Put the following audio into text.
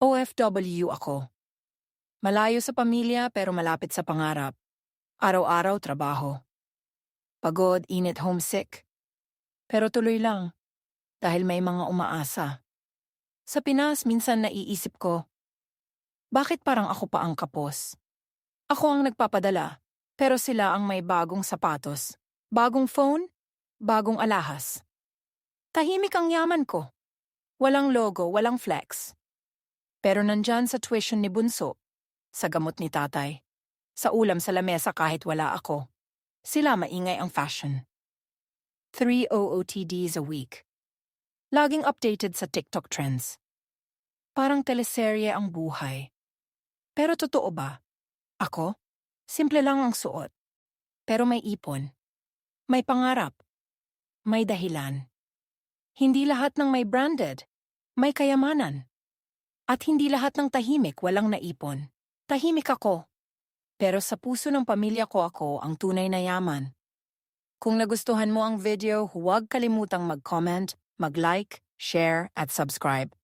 OFW ako. Malayo sa pamilya pero malapit sa pangarap. Araw-araw trabaho. Pagod, init, homesick. Pero tuloy lang. Dahil may mga umaasa. Sa Pinas, minsan naiisip ko, bakit parang ako pa ang kapos? Ako ang nagpapadala, pero sila ang may bagong sapatos, bagong phone, bagong alahas. Tahimik ang yaman ko. Walang logo, walang flex. Pero nandyan sa tuition ni Bunso, sa gamot ni tatay, sa ulam sa lamesa kahit wala ako. Sila maingay ang fashion. Three OOTDs a week. Laging updated sa TikTok trends. Parang teleserye ang buhay. Pero totoo ba? Ako? Simple lang ang suot. Pero may ipon. May pangarap. May dahilan. Hindi lahat ng may branded. May kayamanan. At hindi lahat ng tahimik walang naipon. Tahimik ako. Pero sa puso ng pamilya ko ako ang tunay na yaman. Kung nagustuhan mo ang video, huwag kalimutang mag-comment, mag-like, share at subscribe.